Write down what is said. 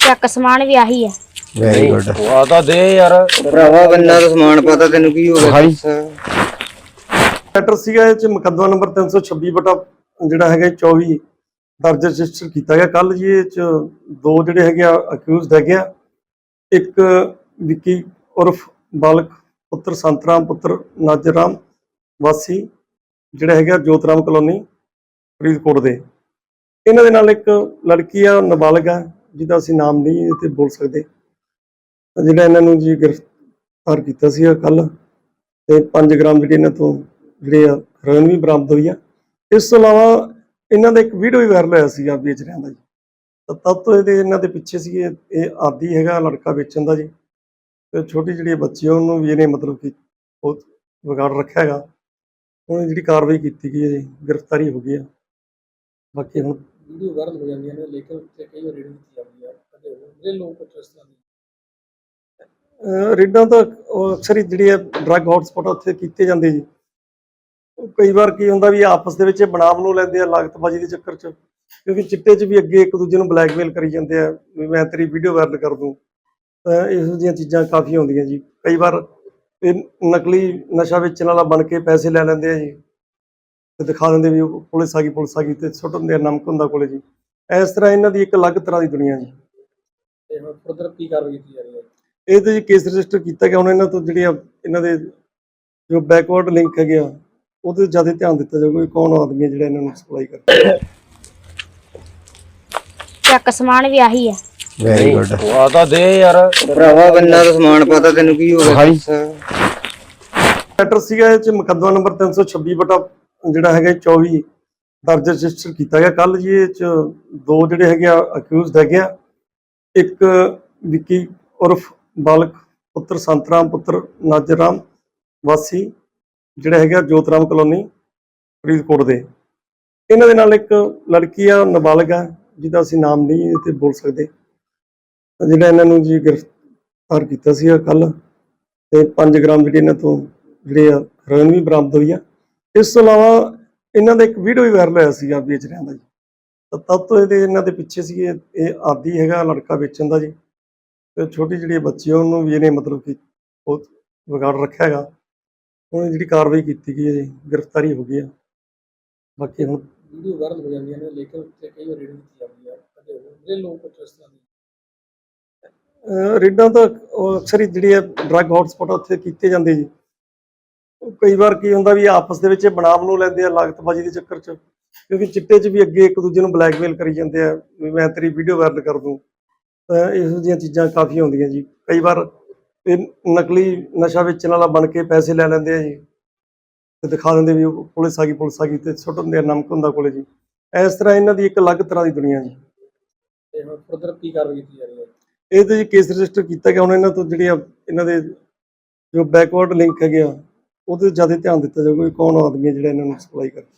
ਚੱਕ ਸਮਾਨ ਵੀ ਆਹੀ ਆ। ਵੈਰੀ ਗੁੱਡ ਆ ਤਾਂ ਦੇ ਯਾਰ। ਭਰਾਵਾ ਬੰਨਾ ਦਾ ਸਮਾਨ ਪਤਾ ਤੈਨੂੰ ਕੀ ਹੋ ਗਿਆ। ਹਾਂਜੀ। ਮੈਟਰ ਸੀਗਾ ਇਹ ਚ ਮੁਕੱਦਮਾ ਨੰਬਰ 326 ਬਟਾ ਜਿਹੜਾ ਹੈਗਾ 24 ਦਰਜ ਰਜਿਸਟਰ ਕੀਤਾ ਗਿਆ। ਕੱਲ ਜੀ ਇਹ ਚ ਦੋ ਜਿਹੜੇ ਹੈਗੇ ਆ ਅਕਿਊਜ਼ਡ ਹੈਗੇ ਆ। ਇੱਕ ਵਿੱਕੀ ਉਰਫ ਬਾਲਕ ਪੁੱਤਰ ਸੰਤਰਾਮ ਪੁੱਤਰ ਨਾਜਰਾਮ ਵਾਸੀ ਜਿਹੜਾ ਹੈਗਾ ਜੋਤਰਾਮ ਕਲੋਨੀ ਫਰੀਦਕੋਟ ਦੇ। ਇਹਨਾਂ ਦੇ ਨਾਲ ਇੱਕ ਲੜਕੀ ਆ, ਨਾਬਾਲਗ ਆ, ਜਿਹਦਾ ਅਸੀਂ ਨਾਮ ਨਹੀਂ ਇੱਥੇ ਬੋਲ ਸਕਦੇ। ਜਿਹੜਾ ਇਹਨਾਂ ਨੂੰ ਜੀ ਗ੍ਰਿਫਤਾਰ ਕੀਤਾ ਸੀ ਕੱਲ ਤੇ 5 ਗ੍ਰਾਮ ਜਿਹੜੇ ਇਹਨਾਂ ਤੋਂ ਜਿਹੜੇ ਆ ਹੈਰੋਇਨ ਵੀ ਬਰਾਮਦ ਹੋਈ ਆ। ਇਸ ਤੋਂ ਇਲਾਵਾ ਇਹਨਾਂ ਦਾ ਇੱਕ ਵੀਡੀਓ ਵੀ ਵਾਇਰਲ ਹੋਇਆ ਸੀ ਆ ਵੇਚ ਰਿਆਂ ਦਾ ਜੀ। ਤਾਂ ਤਦ ਤੋਂ ਇਹਦੇ ਇਹਨਾਂ ਦੇ ਪਿੱਛੇ ਸੀ, ਇਹ ਇਹ ਆਦੀ ਹੈਗਾ ਲੜਕਾ ਵੇਚਣ ਦਾ ਜੀ। ਤੇ ਛੋਟੀ ਜਿਹੜੀ ਬੱਚੀ ਆ, ਉਹਨੂੰ ਵੀ ਇਹਨੇ ਮਤਲਬ ਕਿ ਬਹੁਤ ਵਿਗਾੜ ਰੱਖਿਆ ਹੈਗਾ। ਹੁਣ ਜਿਹੜੀ ਕਾਰਵਾਈ ਕੀਤੀ ਗਈ ਹੈ ਜੀ, ਗ੍ਰਿਫਤਾਰੀ ਹੋ ਗਈ ਆ। ਬਾਕੀ ਹੁਣ ਵੀਡੀਓ ਵਾਇਰਲ ਹੋ ਜਾਂਦੀਆਂ ਨੇ, ਲੇਕਿਨ ਉੱਤੇ ਕਈ ਵਾਰ ਰੇਡਿੰਗ ਕੀਤੀ ਜਾਂਦੀ ਹੈ ਅਤੇ ਉਹਦੇ ਲੋਕ ਕੁਝ ਇਸ ਤਰ੍ਹਾਂ ਦੀ ਅਹ ਤਾਂ ਅਕਸਰ ਹੀ ਜਿਹੜੀ ਹੈ ਡਰੱਗ ਹੌਟਸਪੌਟ ਉੱਥੇ ਕੀਤੇ ਜਾਂਦੇ ਜੀ। ਕਈ ਵਾਰ ਕੀ ਹੁੰਦਾ ਵੀ ਆਪਸ ਦੇ ਵਿੱਚ ਬਣਾਵ ਨੂੰ ਲੈਂਦੇ ਆ ਲਾਗਤਬਾਜ਼ੀ ਦੇ ਚੱਕਰ 'ਚ, ਕਿਉਂਕਿ ਚਿੱਟੇ 'ਚ ਵੀ ਅੱਗੇ ਇੱਕ ਦੂਜੇ ਨੂੰ ਬਲੈਕਮੇਲ ਕਰੀ ਜਾਂਦੇ ਆ, ਵੀ ਮੈਂ ਤੇਰੀ ਵੀਡੀਓ ਵਾਇਰਲ ਕਰ ਦੂੰ। ਤਾਂ ਇਹੋ ਜਿਹੀਆਂ ਚੀਜ਼ਾਂ ਕਾਫੀ ਹੁੰਦੀਆਂ ਜੀ। ਕਈ ਵਾਰ ਇਹ ਨਕਲੀ ਨਸ਼ਾ ਵੇਚਣ ਵਾਲਾ ਬਣ ਕੇ ਪੈਸੇ ਲੈ ਲੈਂਦੇ ਆ ਜੀ। ਤੇ ਦਿਖਾ ਦਿੰਦੇ ਵੀ ਉਹ ਪੁਲਿਸ ਆ ਗਈ ਪੁਲਿਸ ਆ ਗਈ ਤੇ ਸੁੱਟ ਦਿੰਦੇ ਆ ਨਮਕ ਹੁੰਦਾ ਕੋਲੇ ਜੀ। ਇਸ ਤਰ੍ਹਾਂ ਇਹਨਾਂ ਦੀ ਇੱਕ ਅਲੱਗ ਤਰ੍ਹਾਂ ਦੀ ਦੁਨੀਆ ਜੀ। ਤੇ ਹੁਣ ਫurther ਕੀ ਕਾਰਵਾਈ ਕੀਤੀ ਜਾ ਰਹੀ ਹੈ? ਇਹ ਤੇ ਜੀ ਕੇਸ ਰਜਿਸਟਰ ਕੀਤਾ ਗਿਆ ਹੁਣ ਇਹਨਾਂ ਤੋਂ ਜਿਹੜੀਆਂ ਇਹਨਾਂ ਦੇ ਜੋ ਬੈਕਵਰਡ ਲਿੰਕ ਹੈਗੇ ਆ ਉਹਦੇ ਜ਼ਿਆਦਾ ਧਿਆਨ ਦਿੱਤਾ ਜਾਊਗਾ ਵੀ ਕੌਣ ਆਦਮੀ ਹੈ ਜਿਹੜਾ ਇਹਨਾਂ ਨੂੰ ਸਪਲਾਈ ਕਰਦਾ ਚੱਕ ਸਮਾਨ ਵੀ ਆਹੀ ਆ ਵੈਰੀ ਗੁੱਡ ਆ ਤਾਂ ਦੇ ਯਾਰ। ਭਰਾਵਾ ਬੰਨਾ ਦਾ ਸਮਾਨ ਪਤਾ ਤੈਨੂੰ ਕੀ ਹੋ ਗਿਆ। ਹਾਂਜੀ। ਸੀਗਾ ਇਹ ਚ ਮੁਕੱਦਮਾ ਨੰਬਰ 326 ਬਟਾ ਜਿਹੜਾ ਹੈਗਾ 24 ਦਰਜ ਰਜਿਸਟਰ ਕੀਤਾ ਗਿਆ। ਕੱਲ ਜੀ ਇਹ ਚ ਦੋ ਜਿਹੜੇ ਹੈਗੇ ਆ ਅਕਿਊਜ਼ਡ ਹੈਗੇ ਆ। ਇੱਕ ਵਿੱਕੀ ਉਰਫ ਬਾਲਕ, ਪੁੱਤਰ ਸੰਤਰਾਮ, ਪੁੱਤਰ ਨਾਜਰਾਮ ਵਾਸੀ, ਜਿਹੜਾ ਹੈਗਾ ਜੋਤਰਾਮ ਕਲੋਨੀ, ਫਰੀਦਕੋਟ ਦੇ। ਇਹਨਾਂ ਦੇ ਨਾਲ ਇੱਕ ਲੜਕੀ ਆ, ਨਾਬਾਲਗ ਆ, ਜਿਹਦਾ ਅਸੀਂ ਨਾਮ ਨਹੀਂ ਇੱਥੇ ਬੋਲ ਸਕਦੇ। ਜਿਹੜਾ ਇਹਨਾਂ ਨੂੰ ਜੀ ਗ੍ਰਿਫਤਾਰ ਕੀਤਾ ਸੀ ਕੱਲ ਤੇ 5 ਗ੍ਰਾਮ ਜਿਹੜੇ ਇਹਨਾਂ ਤੋਂ ਜਿਹੜੇ ਆ ਹੈਰੋਇਨ ਵੀ ਬਰਾਮਦ ਹੋਈ ਆ। ਇਸ ਤੋਂ ਇਲਾਵਾ ਇਹਨਾਂ ਦਾ ਇੱਕ ਵੀਡੀਓ ਵੀ ਵਾਇਰਲ ਹੋਇਆ ਸੀ ਆ ਵੇਚ ਰਿਆਂ ਦਾ ਜੀ। ਤਾਂ ਤਦ ਤੋਂ ਇਹਦੇ ਇਹਨਾਂ ਦੇ ਪਿੱਛੇ ਸੀ ਇਹ ਆਦੀ ਹੈਗਾ ਲੜਕਾ ਵੇਚਣ ਦਾ ਜੀ। ਤੇ ਛੋਟੀ ਜਿਹੜੀ ਬੱਚੀ ਆ ਉਹਨੂੰ ਵੀ ਇਹਨੇ ਮਤਲਬ ਕਿ ਬਹੁਤ ਵਿਗਾੜ ਰੱਖਿਆ ਹੈਗਾ। ਹੁਣ ਜਿਹੜੀ ਕਾਰਵਾਈ ਕੀਤੀ ਗਈ ਹੈ ਜੀ ਗ੍ਰਿਫਤਾਰੀ ਹੋ ਗਈ ਆ ਬਾਕੀ ਹੁਣ ਵੀਡੀਓ ਵਾਇਰਲ ਹੋ ਜਾਂਦੀਆਂ ਨੇ ਲੇਕਿਨ ਉੱਤੇ ਕਈ ਵਾਰ ਰੇਡਿੰਗ ਕੀਤੀ ਜਾਂਦੀ ਹੈ ਅਤੇ ਉਹਦੇ ਲੋਕ ਇਸ ਤਰ੍ਹਾਂ ਦੀ ਰੇਡਾਂ ਤਾਂ ਅਕਸਰ ਹੀ ਜਿਹੜੀ ਹੈ ਡਰੱਗ ਹੌਟਸਪੌਟ ਉੱਥੇ ਕੀਤੇ ਜਾਂਦੇ ਜੀ। ਕਈ ਵਾਰ ਕੀ ਹੁੰਦਾ ਵੀ ਆਪਸ ਦੇ ਵਿੱਚ ਬਣਾਵ ਨੂੰ ਲੈਂਦੇ ਆ ਲਾਗਤਬਾਜ਼ੀ ਦੇ ਚੱਕਰ 'ਚ ਕਿਉਂਕਿ ਚਿੱਟੇ 'ਚ ਵੀ ਅੱਗੇ ਇੱਕ ਦੂਜੇ ਨੂੰ ਬਲੈਕਮੇਲ ਕਰੀ ਜਾਂਦੇ ਆ ਵੀ ਮੈਂ ਤੇਰੀ ਵੀਡੀਓ ਵਾਇਰਲ ਕਰ ਦੂੰ। ਤਾਂ ਇਹੋ ਜਿਹੀਆਂ ਚੀਜ਼ਾਂ ਕਾਫੀ ਹੁੰਦੀਆਂ ਜੀ। ਕਈ ਵਾਰ ਇਹ ਨਕਲੀ ਨਸ਼ਾ ਵੇਚਣ ਵਾਲਾ ਬਣ ਕੇ ਪੈਸੇ ਲੈ ਲੈਂਦੇ ਆ ਜੀ। ਤੇ ਦਿਖਾ ਦਿੰਦੇ ਵੀ ਪੁਲਿਸ ਆ ਗਈ ਪੁਲਿਸ ਆ ਗਈ ਤੇ ਸੁੱਟ ਦਿੰਦੇ ਆ ਨਮਕ ਹੁੰਦਾ ਕੋਲੇ ਜੀ। ਇਸ ਤਰ੍ਹਾਂ ਇਹਨਾਂ ਦੀ ਇੱਕ ਅਲੱਗ ਤਰ੍ਹਾਂ ਦੀ ਦੁਨੀਆ ਜੀ। ਤੇ ਹੁਣ ਕੀ ਕਾਰਵਾਈ ਕੀਤੀ ਜਾ ਰਹੀ ਹੈ? ਇਹ ਤੇ ਜੀ ਕੇਸ ਰਜਿਸਟਰ ਕੀਤਾ ਗਿਆ ਹੁਣ ਇਹਨਾਂ ਤੋਂ ਜਿਹੜੀਆਂ ਇਹਨਾਂ ਦੇ ਜੋ ਬੈਕਵਰਡ ਲਿੰਕ ਹੈਗੇ ਆ ਉਹਦੇ ਜ਼ਿਆਦਾ ਧਿਆਨ ਦਿੱਤਾ ਜਾਊਗਾ ਵੀ ਕੌਣ ਆਦਮੀ ਹੈ ਜਿਹੜਾ ਇਹਨਾਂ ਨੂੰ ਸਪਲਾਈ ਕਰਦਾ।